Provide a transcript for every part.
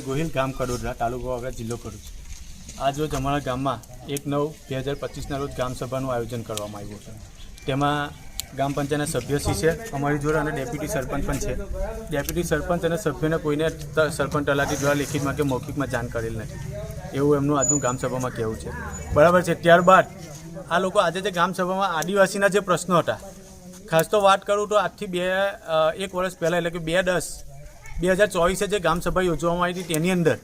ગોહિલ ગામ કડોદરા, તાલુકો આગળ જિલ્લો કરું આજ રોજ અમારા ગામમાં એક નવ બે હજાર પચીસના રોજ ગ્રામસભાનું આયોજન કરવામાં આવ્યું છે તેમાં ગ્રામ પંચાયતના સભ્યશ્રી છે, અમારી જોડે અને ડેપ્યુટી સરપંચ પણ છે. ડેપ્યુટી સરપંચ અને સભ્યોને કોઈને સરપંચ તલાટી દ્વારા લેખિતમાં કે મૌખિકમાં જાણ કરેલ નથી. એવું એમનું આજનું ગ્રામસભામાં કહેવું છે. બરાબર છે, ત્યારબાદ આ લોકો આજે જે ગ્રામસભામાં આદિવાસીના જે પ્રશ્નો હતા, ખાસ તો વાત કરું તો આજથી બે એક વર્ષ પહેલાં એટલે કે બે દસ બે હજાર ચોવીસે જે ગ્રામ સભા યોજવામાં આવી હતી, તેની અંદર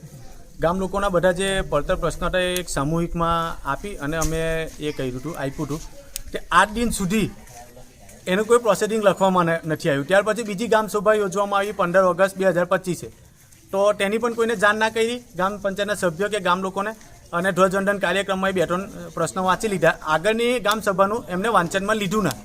ગામ લોકોના બધા જે પડતર પ્રશ્નો હતા એ એક સામૂહિકમાં આપી અને અમે એ કર્યું હતું, આપ્યું હતું કે આઠ દિન સુધી એનું કોઈ પ્રોસેસિંગ લખવામાં નથી આવ્યું. ત્યાર પછી બીજી સભા યોજવામાં આવી પંદર ઓગસ્ટ બે હજાર પચીસે. તો તેની પણ કોઈને જાણ ના કરી ગ્રામ પંચાયતના સભ્યો કે ગામ લોકોને અને ધ્વજવંદન કાર્યક્રમમાં બે ત્રણ પ્રશ્નો વાંચી લીધા. આગળની ગામ સભાનું એમને વાંચનમાં લીધું ના.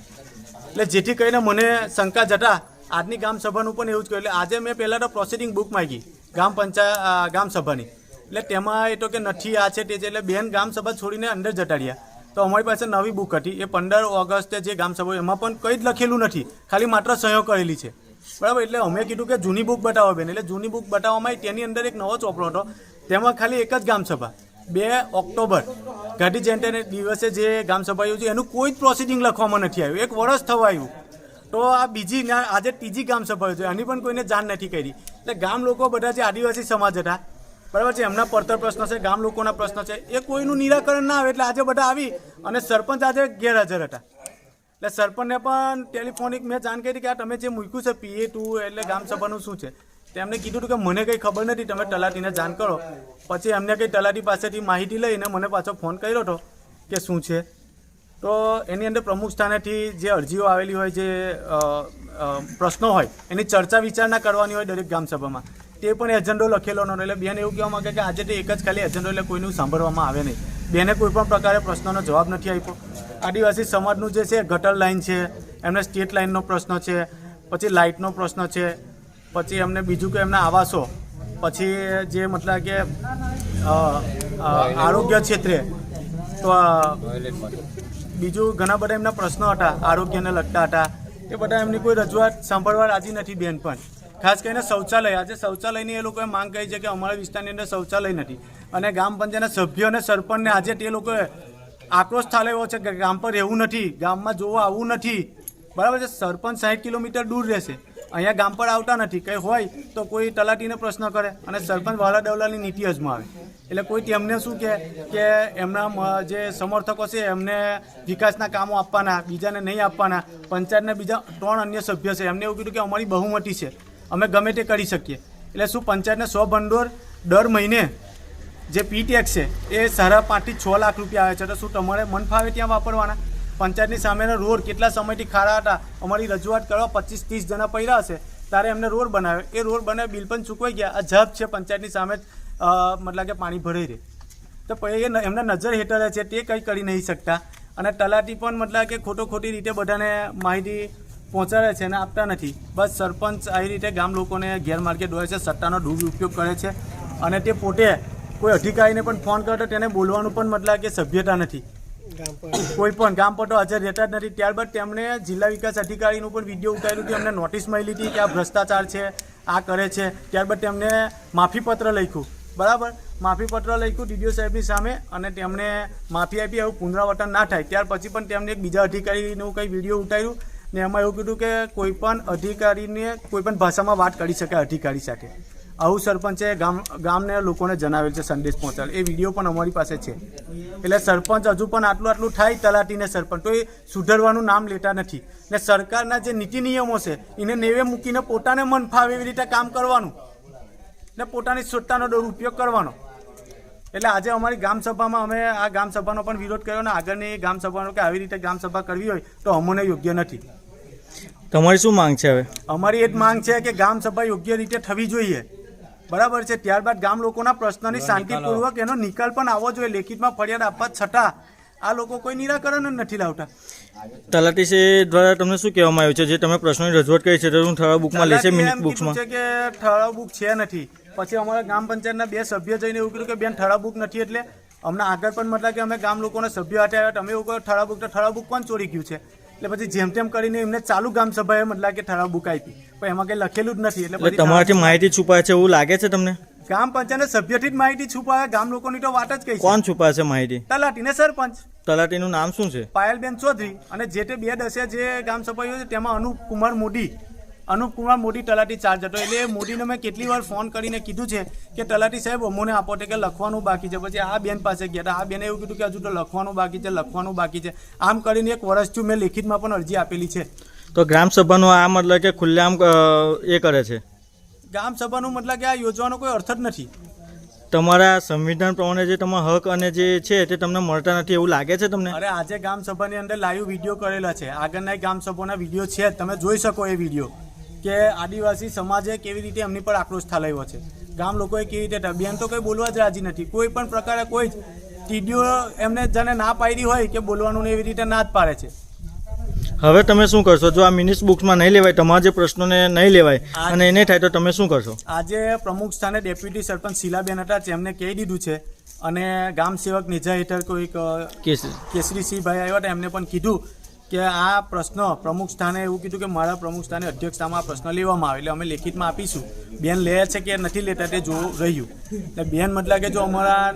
એટલે જેથી કરીને મને શંકા જતા આજની ગામ સભાનું પણ એવું જ કહ્યું. એટલે આજે મેં પહેલાં તો પ્રોસિડિંગ બુક માગી, ગામ પંચાયત ગામ સભાની. એટલે તેમાં એ તો કે નથી, આ છે તે છે, એટલે બેન ગામ સભા છોડીને અંદર જટાડ્યા તો અમારી પાસે નવી બુક હતી. એ પંદર ઓગસ્ટે જે ગામ સભા એમાં પણ કંઈ જ લખેલું નથી. ખાલી માત્ર સહયો કરેલી છે. બરાબર? એટલે અમે કીધું કે જૂની બુક બતાવો બેન. એટલે જૂની બુક બતાવવામાં તેની અંદર એક નવો ચોપડો હતો. તેમાં ખાલી એક જ ગામસભા બે ઓક્ટોબર. ગાંધી જયંતિના દિવસે જે ગામસભા સભા યોજી, એનું કોઈ જ પ્રોસિડિંગ લખવામાં નથી આવ્યું. એક વર્ષ થવા આવ્યું. તો આ બીજી આજે ત્રીજી ગામ સભા છે એની પણ કોઈને જાણ નથી કરી. એટલે ગામ લોકો બધા જે આદિવાસી સમાજ હતા, બરાબર છે, એમના પડતર પ્રશ્ન છે, ગામ લોકોના પ્રશ્ન છે, એ કોઈનું નિરાકરણ ના આવે એટલે આજે બધા આવી અને સરપંચ આજે ગેરહાજર હતા. એટલે સરપંચને પણ ટેલિફોનિક મેં જાણ કરી કે આ તમે જે મૂક્યું છે પીએ ટુ, એટલે ગામ સભાનું શું છે? તેમણે કીધું હતું કે મને કંઈ ખબર નથી, તમે તલાટીને જાણ કરો. પછી એમને કંઈ તલાટી પાસેથી માહિતી લઈને મને પાછો ફોન કર્યો હતો કે શું છે? તો એની અંદર પ્રમુખ સ્થાનેથી જે અરજીઓ આવેલી હોય, જે પ્રશ્નો હોય, એની ચર્ચા વિચારણા કરવાની હોય દરેક ગ્રામસભામાં તે પણ એજન્ડો લખેલો નહોતો, એટલે બેન એવું કહેવા માગે કે આજે તો એક જ ખાલી એજન્ડો, એટલે કોઈનું સાંભળવામાં આવે નહીં. બેને કોઈ પણ પ્રકારે પ્રશ્નોનો જવાબ નથી આપ્યો. આદિવાસી સમાજનું જે છે, ગટર લાઈન છે, એમને સ્ટેટ લાઇનનો પ્રશ્ન છે, પછી લાઇટનો પ્રશ્ન છે, પછી એમને બીજું કે એમના આવાસો, પછી જે મતલબ કે આરોગ્ય ક્ષેત્રે, તો બીજું ઘણા બધા એમના પ્રશ્નો હતા, આરોગ્યને લગતા હતા. એ બધા એમની કોઈ રજૂઆત સાંભળવા રાજી નથી બેન પણ. ખાસ કરીને શૌચાલય, આજે શૌચાલયની એ લોકોએ માંગ કરી છે કે અમારા વિસ્તારની અંદર શૌચાલય નથી. અને ગ્રામ પંચાયતના સભ્યો અને સરપંચને આજે તે લોકોએ આક્રોશ થાલેવો છે કે ગામ પર રહેવું નથી, ગામમાં જોવા આવવું નથી. બરાબર છે, સરપંચ સાઠ કિલોમીટર દૂર રહેશે. અહીંયા ગામ પર આવતા નથી. કંઈ હોય તો કોઈ તલાટીને પ્રશ્ન કરે અને સરપંચ વાલા ડવલાની નીતિ અજમાવે. એટલે કોઈ તેમને શું કહે કે એમના જે સમર્થકો છે, એમને વિકાસના કામો આપવાના, બીજાને નહીં આપવાના. પંચાયતના બીજા ત્રણ અન્ય સભ્ય છે. એમને એવું કીધું કે અમારી બહુમતી છે. અમે ગમે તે કરી શકીએ. એટલે શું પંચાયતને સો ભંડોળ દર મહિને જે પી ટેક્સ છે, એ સાડા પાંચથી છ લાખ રૂપિયા આવે છે. તો શું તમારે મન ફાવે ત્યાં વાપરવાના? પંચાયતની સામેનો રોડ કેટલા સમયથી ખારા હતા? અમારી રજૂઆત કરવા પચીસ ત્રીસ જણા પડ્યા હશે. ત્યારે એમને રોડ બનાવ્યો. એ રોડ બનાવે બિલ પણ ચૂકવાઈ ગયા. આ જબ છે પંચાયતની સામે મતલબ કે પાણી ભરાઈ રહે. તો પછી એ એમના નજર હેઠળ છે તે કંઈ કરી નહીં શકતા. અને તલાટી પણ મતલબ કે ખોટો ખોટી રીતે બધાને માહિતી પહોંચાડે છે અને આપતા નથી. બસ સરપંચ આવી રીતે ગામ લોકોને ગેરમાર્ગે દોરે છે સત્તાનો દુરુપયોગ કરે છે. અને તે પોતે કોઈ અધિકારીને પણ ફોન કરે તો તેને બોલવાનું પણ મતલબ કે સભ્યતા નથી. કોઈ પણ ગામ પર તો હાજર રહેતા જ નથી. ત્યારબાદ તેમણે જિલ્લા વિકાસ અધિકારીનું પણ વીડિયો ઉતાર્યું હતું. એમને નોટિસ મળી હતી કે આ ભ્રષ્ટાચાર છે આ કરે છે. ત્યારબાદ તેમને માફીપત્ર લખ્યું. બરાબર? માફીપત્ર લખ્યું ડીડીઓ સાહેબની સામે અને તેમણે માફી આપી એવું પુનરાવર્તન ના થાય. ત્યાર પછી પણ તેમને એક બીજા અધિકારીનું કંઈ વીડિયો ઉતાર્યું ને એમાં એવું કીધું કે કોઈપણ અધિકારીને કોઈપણ ભાષામાં વાત કરી શકે અધિકારી સાથે. આવું સરપંચે ગામ, ગામને લોકોને જણાવેલ છે, સંદેશ પહોંચાડેલ. એ વીડિયો પણ અમારી પાસે છે. એટલે સરપંચ હજુ પણ આટલું આટલું થાય તલાટીને સરપંચ. તો એ સુધરવાનું નામ લેતા નથી. ને સરકારના જે નીતિ નિયમો છે, એને નેવે મૂકીને પોતાને મન ફાવે એવી રીતે કામ કરવાનું. ને પોતાની સત્તાનો દુરુપયોગ કરવાનો. એટલે આજે અમારી ગ્રામસભામાં અમે આ ગ્રામસભાનો પણ વિરોધ કર્યો ને આગળની ગ્રામસભાનો કે આવી રીતે ગ્રામસભા કરવી હોય તો અમને યોગ્ય નથી. તમારી શું માંગ છે હવે? અમારી એ જ માંગ છે કે ગ્રામસભા યોગ્ય રીતે થવી જોઈએ. બરાબર છે ત્યારબાદ ગામ લોકોના પ્રશ્નની શાંતિપૂર્વક એનો નિકાલ પણ આવવો જોઈએ. લેખિતમાં ફરિયાદ આપવા છતાં આ લોકો કોઈ નિરાકરણ જ નથી લાવતા. તલાટી દ્વારા તમને શું કહેવામાં આવ્યું છે? જે તમે પ્રશ્નોની રજૂઆત કરી છે તો હું ઠરાવ બુકમાં લેશે મિનિટ બુકમાં. છે કે ઠરાવ બુક છે નથી. પછી અમારા ગ્રામ પંચાયતના બે સભ્ય જઈને એવું કીધું કે બેન ઠરાવ બુક નથી એટલે અમને આગળ પણ મતલબ કે અમે ગામ લોકોના સભ્યો હાથે આવ્યા તમે એવું કહો ઠરાવ બુક તો ઠરાવ બુક કોણ ચોરી ગયું છે? એટલે પછી જેમ તેમ કરીને એમને ચાલુ ગામ સભાએ મતલબ કે ઠરાવ બુક આપી. પણ એમાં કંઈ લખેલું જ નથી. એટલે તમારાથી માહિતી છુપાય છે એવું લાગે છે તમને? ગામ પંચાયત સભ્યથી જ માહિતી છુપાવે ગામ લોકોની તો વાત જ કહી કોણ છુપાવે છુપાશે માહિતી? તલાટી ને સરપંચ. તલાટીનું નામ શું છે? પાયલબેન ચૌધરી અને જે તે બે દસે જે ગામ સભાઓ છે તેમાં અનુપ કુમાર મોદી. અનુપ કુમાર મોદી તલાટી ચાર્જ હતો. એટલે મોદીને મેં કેટલી વાર ફોન કરીને કીધું છે કે તલાટી સાહેબ અમોને આપો તે કે લખવાનું બાકી છે. પછી આ બેન પાસે ગયા હતા. આ બેને એવું કીધું કે હજુ તો લખવાનું બાકી છે લખવાનું બાકી છે. આમ કરીને એક વર્ષથી મેં લેખિતમાં પણ અરજી આપેલી છે. તો ગ્રામસભાનો આ મતલબ કે ખુલ્લેઆમ એ કરે છે. ગામ સભાનું મતલબ કે આ યોજવાનો કોઈ અર્થ જ નથી. તમારા સંવિધાન પ્રમાણે જે તમારા હક અને જે છે તે તમને મળતા નથી એવું લાગે છે તમને? અરે આજે ગ્રામ સભાની અંદર લાઈવ વીડિયો કરેલા છે. આગળના ગ્રામ સભાના વીડિયો છે તમે જોઈ શકો એ વીડિયો કે આદિવાસી સમાજે કેવી રીતે એમની પર આક્રોશ ઠાલવ્યો છે. ગામ લોકોએ કેવી રીતે બેન તો કંઈ બોલવા જ રાજી નથી. કોઈ પણ પ્રકારે કોઈ જ ટીડીઓ એમને જાણે ના પાડી હોય કે બોલવાનું એવી રીતે ના જ પાડે છે. હવે તમે શું કરશો? જો આ મિનિટ્સ બુક્સમાં નહીં લેવાય તમારા જે પ્રશ્નોને નહીં લેવાય અને એને થાય તો તમે શું કરશો? આજે પ્રમુખ સ્થાને ડેપ્યુટી સરપંચ શીલાબેન હતા જેમને કહી દીધું છે. અને ગામ સેવક નિજા હેઠળ કોઈક કેસરીસિંહભાઈ આવ્યા હતા એમને પણ કીધું કે આ પ્રશ્ન પ્રમુખ સ્થાને એવું કીધું કે મારા પ્રમુખ સ્થાને અધ્યક્ષતામાં આ પ્રશ્ન લેવામાં આવે એટલે અમે લેખિતમાં આપીશું. બેન લે છે કે નથી લેતા તે જોવું રહ્યું. એટલે બેન મતલબ કે જો અમારા